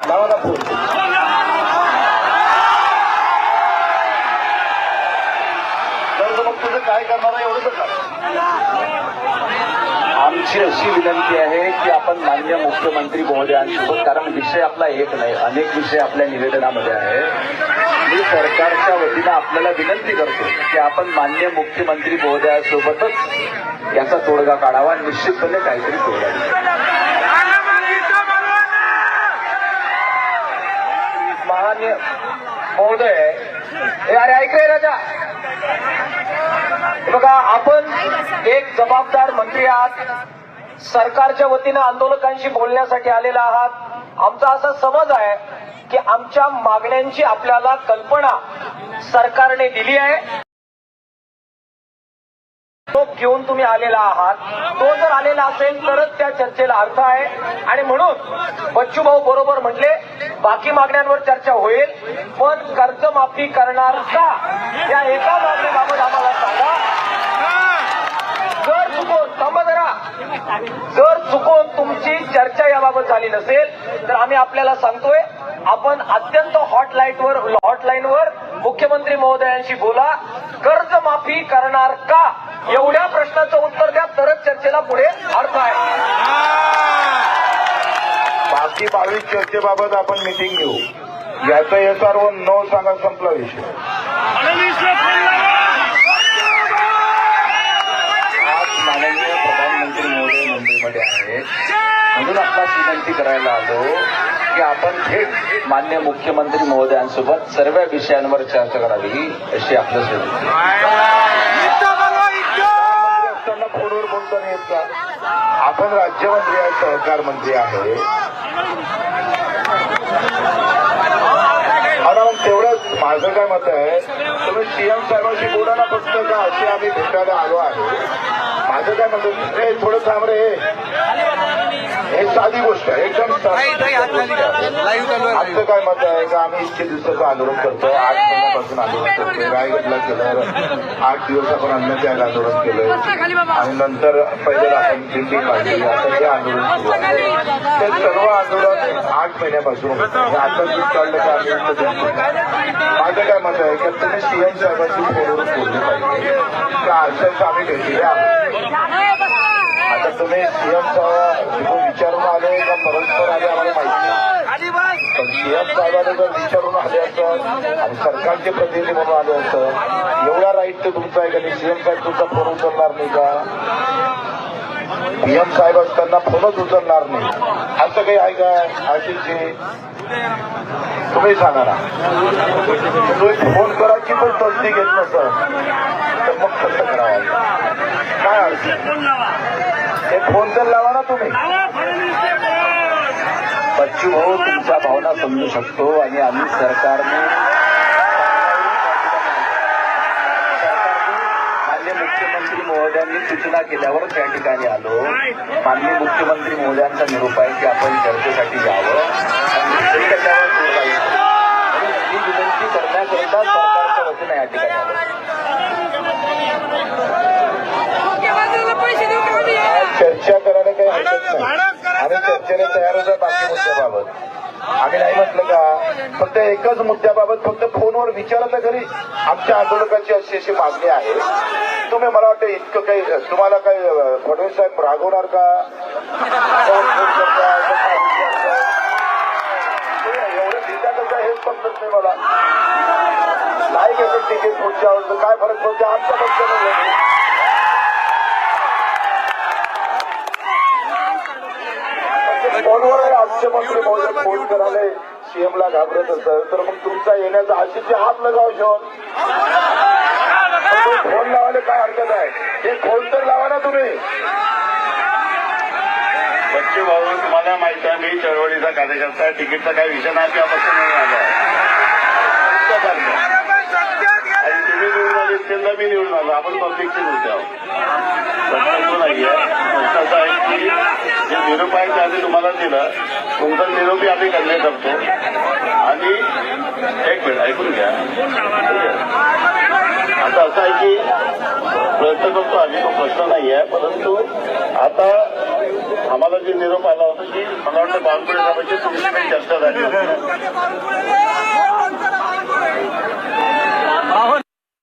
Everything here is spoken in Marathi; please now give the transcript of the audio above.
लावा फोन मग तुझं काय करणार आहे आमची अशी विनंती आहे की आपण मान्य मुख्यमंत्री महोदयांसोबत कारण विषय आपला एक नाही अनेक विषय आपल्या निवेदनामध्ये आहे. मी सरकारच्या वतीनं आपल्याला विनंती करतो की आपण मान्य मुख्यमंत्री महोदयासोबतच याचा तोडगा काढावा निश्चितपणे काहीतरी तोडगा निघेल. माननीय म्हणजे महोदय हे अरे ऐक रे राजा. बघा आपण एक जबाबदार मंत्री आहात. सरकारच्या वतीनं आंदोलकांशी बोलण्यासाठी आलेला आहात. आमचा असा समज आहे की आमच्या मागण्यांची आपल्याला कल्पना सरकारने दिली आहे. निरोप घेऊन तुम्ही आलेला आहात. तो जर आलेला असेल तरच त्या चर्चेला अर्थ आहे. आणि म्हणून बच्चू भाऊ बरोबर म्हटले बाकी मागण्यांवर चर्चा होईल पण कर्जमाफी करणार का? या एका मागणीबाबत आम्हाला सांगा. जर चुकून थांबा जरा. जर चुकून तुमची चर्चा याबाबत झाली नसेल तर आम्ही आपल्याला सांगतोय आपण अत्यंत हॉटलाईनवर हॉटलाईनवर मुख्यमंत्री महोदयांशी बोला. कर्जमाफी करणार का? एवढ्या प्रश्नाचं उत्तर द्या तरच चर्चेला पुढे अर्थ आहे. बाकी बावीस चर्चेबाबत आपण मिटिंग घेऊ. याचं हे सर्व न सांगा संपला विषय. आज माननीय प्रधानमंत्री महोदय मुंबईमध्ये आहेत. म्हणून आपला विनंती करायला आलो की आपण थेट मान्य मुख्यमंत्री महोदयांसोबत सर्व विषयांवर चर्चा करावी अशी आपलं सुरू फोनवर कोणता नाही येत का आपण राज्यमंत्री आहे सहकार मंत्री आहे. आता मग तेवढंच माझं काय मत आहे तुम्ही सीएम साहेबांशी बोला ना फक्त का? असे आम्ही भेटायला आलो आहे. माझं काय मत थोडं थांब रे. हे साधी गोष्ट आहे एकदम. आमचं काय मत आहे? का आम्ही इतके दिवसाचं आंदोलन करतो आठ महिन्यापासून आंदोलन करतोय. रायगडला केलं आठ दिवस आपण अन्नत्याग आंदोलन केलं आणि नंतर पैदल आपण दिंडी काढली. आता हे आंदोलन सुरू ते सर्व आंदोलन आठ महिन्यापासून आता दूध काढलं तर आम्ही. माझं काय मत आहे की तुम्ही सीएम साहेबांची फोनवरून बोलली पाहिजे. त्या अशाच आम्ही भेटले तुम्ही सीएम साहेब विचारून आले का परस्पर आले आम्हाला माहिती नाही. पण सीएम साहेबांनी जर विचारून आले असं आणि सरकारचे प्रतिनिधी म्हणून आले असं एवढा राईट तर तुमचा आहे का सीएम साहेब तुमचा फोन उचलणार नाही का? पीएम साहेब असताना फोनच उचलणार नाही. असं काही आहे का आशिषजी? तुम्ही सांगा ना. तुम्ही फोन करायची पण तसदी घेत नसत तर मग कसं करावं? काय अडचण? हे फोन तर लावा ना तुम्ही. बच्चू भाऊ तुमच्या भावना समजू शकतो आणि आम्ही सरकारने मान्य मुख्यमंत्री महोदयांनी सूचना केल्यावर त्या ठिकाणी आलो. माननीय मुख्यमंत्री महोदयांचा निरोप आहे की आपण चर्चेसाठी यावं आणि दुसरी त्याच्यावर तोडगा येईल. म्हणून ही विनंती करण्याकरिता सरकारच्या वतीनं या ठिकाणी आलो मुख्यमंत्र्याला पैसे देऊ का आम्ही आज चर्चा करायला काही हरकत आणि चर्चेला तयारच बाकी मुद्द्याबाबत. आम्ही नाही म्हटलं का फक्त एकच मुद्द्याबाबत फक्त फोनवर विचारलं तरी आमच्या आंदोलकाची अशी अशी मागणी आहे. तुम्ही मला वाटतं इतकं काही तुम्हाला काही फडणवीस साहेब रागवणार का? फोन करता, एवढं हेच समजत नाही मला. नाही घेतो तिकीट पुढच्या आवडतं काय फरक पडतो? आमच्या पक्ष नाही फोनवर आमचे मंत्री महोदय फोन करायला सीएमला घाबरत असेल तर मग तुमचा येण्याचा आशिषचे हात लगाव शोध. फोन लावायला काय हरकत आहे? हे फोन तर लावा ना तुम्ही. बच्चू भाऊ तुम्हाला माहिती आहे मी चळवळीचा कार्यकर्ता आहे. तिकीटचा काही विषय नाही त्यापासून नाही आला आणि तुम्ही त्यांना मी निवडून आलो. आपण पब्लिकचे होते आहोत. प्रश्न तो नाहीये. प्रश्न असा आहे की जे निरोप आहे ते आम्ही तुम्हाला दिलं तुमचा निरोपी आम्ही कन्वे करतो. आणि एक मिनिट ऐकून घ्या. आता असं आहे की प्रयत्न करतो आम्ही तो प्रश्न नाही आहे परंतु आता आम्हाला जे निरोप आला होता की मला वाटतं बावनकुळे साहेबांची तुमची चर्चा झाली होती.